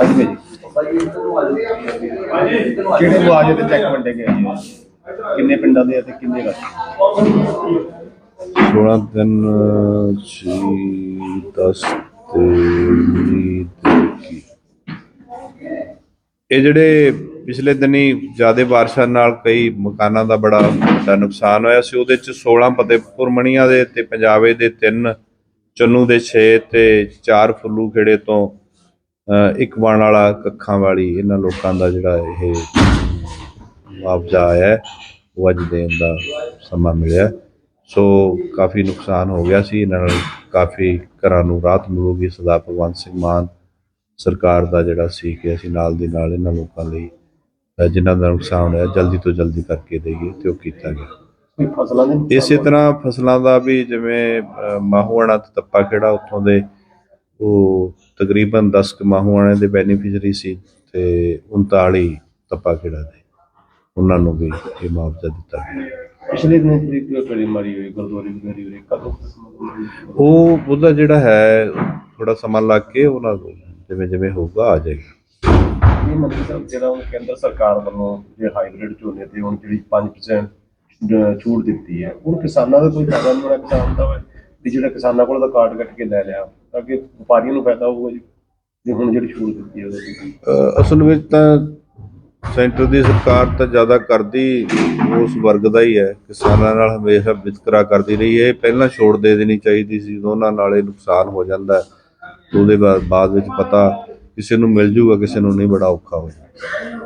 ਅੱਜ ਜੀ। ਕਿਹੜੇ ਮੁਆਵਜ਼ੇ ਤੇ ਚੈੱਕ ਵੰਡੇ ਗਏ ਜੀ? ਕਿੰਨੇ ਪਿੰਡਾਂ ਦੇ ਅਤੇ ਕਿੰਨੇ ਰਾਸ਼ੀ 16 ਦਿਨ 6 10 ਤੇ 19 ਤੇ 21 ਇਹ ਜਿਹੜੇ ਪਿਛਲੇ ਦਿਨੀ ਜਿਆਦੇ ਬਾਰਿਸ਼ਾਂ ਨਾਲ ਕਈ ਮਕਾਨਾਂ ਦਾ ਬੜਾ ਵੱਡਾ ਨੁਕਸਾਨ ਹੋਇਆ ਸੀ, ਉਹਦੇ ਚ 16 ਫਤਿਹਪੁਰ ਮਣੀਆਂ ਦੇ ਤੇ ਪੰਜਾਬੇ ਦੇ 3 ਚੰਨੂ ਦੇ 6 ਤੇ 4 ਫੁੱਲੂ ਖੇੜੇ ਤੋਂ ਇੱਕ ਬਣ ਵਾਲਾ ਕੱਖਾਂ ਵਾਲੀ ਇਹਨਾਂ ਲੋਕਾਂ ਦਾ ਜਿਹੜਾ ਇਹ ਮੁਆਵਜ਼ਾ ਆਇਆ ਉਹ ਅੱਜ ਦੇਣ ਦਾ ਸਮਾਂ ਮਿਲਿਆ ਸੋ ਕਾਫੀ ਨੁਕਸਾਨ ਹੋ ਗਿਆ ਸੀ। ਇਹਨਾਂ ਨਾਲ ਕਾਫੀ ਘਰਾਂ ਨੂੰ ਰਾਹਤ ਮਿਲੂਗੀ। ਸਰਦਾਰ ਭਗਵੰਤ ਸਿੰਘ ਮਾਨ ਸਰਕਾਰ ਦਾ ਜਿਹੜਾ ਸੀ ਕਿ ਅਸੀਂ ਨਾਲ ਦੀ ਨਾਲ ਇਹਨਾਂ ਲੋਕਾਂ ਲਈ ਜਿਨ੍ਹਾਂ ਦਾ ਨੁਕਸਾਨ ਹੋਇਆ ਜਲਦੀ ਤੋਂ ਜਲਦੀ ਕਰਕੇ ਦੇਈਏ ਤੇ ਉਹ ਕੀਤਾ ਗਿਆ। ਇਸੇ ਤਰ੍ਹਾਂ ਫਸਲਾਂ ਦਾ ਵੀ ਜਿਵੇਂ ਅਹ, ਮਾਹੂਆਣਾ ਤੇ ਤੱਪਾ ਖੇੜਾ ਉੱਥੋਂ ਦੇ ਉਹ ਤਕਰੀਬਨ 10 ਕੁ ਮਾਹੂਆਣੇ ਦੇ ਬੈਨੀਫੀਸ਼ਰੀ ਸੀ ਤੇ 39 ਤੱਪਾ ਖੇੜਾ ਦੇ। ਉਹਨਾਂ ਨੂੰ ਵੀ ਇਹ ਮੁਆਵਜ਼ਾ ਦਿੱਤਾ ਗਿਆ। ਪਿਛਲੇ ਦਿਨ ਤਰੀਕ ਕੜੀ ਮਾਰੀ ਹੋਈ ਗੁਰਦੁਆਰੇ ਦੀ ਮੇਰੀ ਹੋਈ ਕਦੋਂ ਉਹ ਉਹਦਾ ਜਿਹੜਾ ਹੈ ਥੋੜਾ ਸਮਾਂ ਲੱਗ ਕੇ ਉਹਨਾਂ ਨੂੰ ਜਿਵੇਂ ਜਿਵੇਂ ਹੋਊਗਾ ਆ ਜਾਏਗਾ। ਇਹ ਮੰਤਰੀ ਸਾਹਿਬ ਜਿਹੜਾ ਉਹ ਕੇਂਦਰ ਸਰਕਾਰ ਵੱਲੋਂ ਜੇ ਹਾਈਬ੍ਰਿਡ ਝੋਨੇ ਤੇ ਹੁਣ ਜਿਹੜੀ 5% ਡ- ਛੂਟ ਦਿੱਤੀ ਹੈ ਉਹ ਕਿਸਾਨਾਂ ਦਾ ਕੋਈ ਫਾਇਦਾ ਨਹੀਂ ਹੋਣਾ? ਕਿਸਾਨ ਦਾ ਵੀ ਜਿਹੜਾ ਕਿਸਾਨਾਂ ਕੋਲ ਦਾ ਕਾਰਡ ਕੱਟ ਕੇ ਲੈ ਲਿਆ। ਤਾਂ ਕਿ ਵਪਾਰੀਆਂ ਨੂੰ ਫਾਇਦਾ ਹੋਊਗਾ ਜੀ, ਜੇ ਹੁਣ ਜਿਹੜੀ ਛੂਟ ਦਿੱਤੀ ਹੈ ਉਹਦੇ ਅਹ ਅਸਲ ਵਿੱਚ ਤਾਂ ਸੈਂਟਰ ਦੀ ਸਰਕਾਰ ਤਾਂ ਜ਼ਿਆਦਾ ਕਰਦੀ, ਉਸ ਵਰਗ ਦਾ ਹੀ ਹੈ। ਕਿਸਾਨਾਂ ਨਾਲ ਹਮੇਸ਼ਾ ਵਿਤਕਰਾ ਕਰਦੀ ਰਹੀ ਹੈ। ਇਹ ਪਹਿਲਾਂ ਛੋੜ ਦੇ ਦੇਣੀ ਚਾਹੀਦੀ ਸੀ ਉਹਨਾਂ ਨਾਲ ਇਹ ਨੁਕਸਾਨ ਹੋ ਜਾਂਦਾ ਹੈ। ਉਹਦੇ ਬਾਅਦ ਬਾਅਦ ਵਿੱਚ ਪਤਾ ਕਿਸੇ ਨੂੰ ਮਿਲ ਜੂਗਾ, ਕਿਸੇ ਨੂੰ ਨਹੀਂ, ਬੜਾ ਔਖਾ ਹੋ ਜਾਂਦਾ।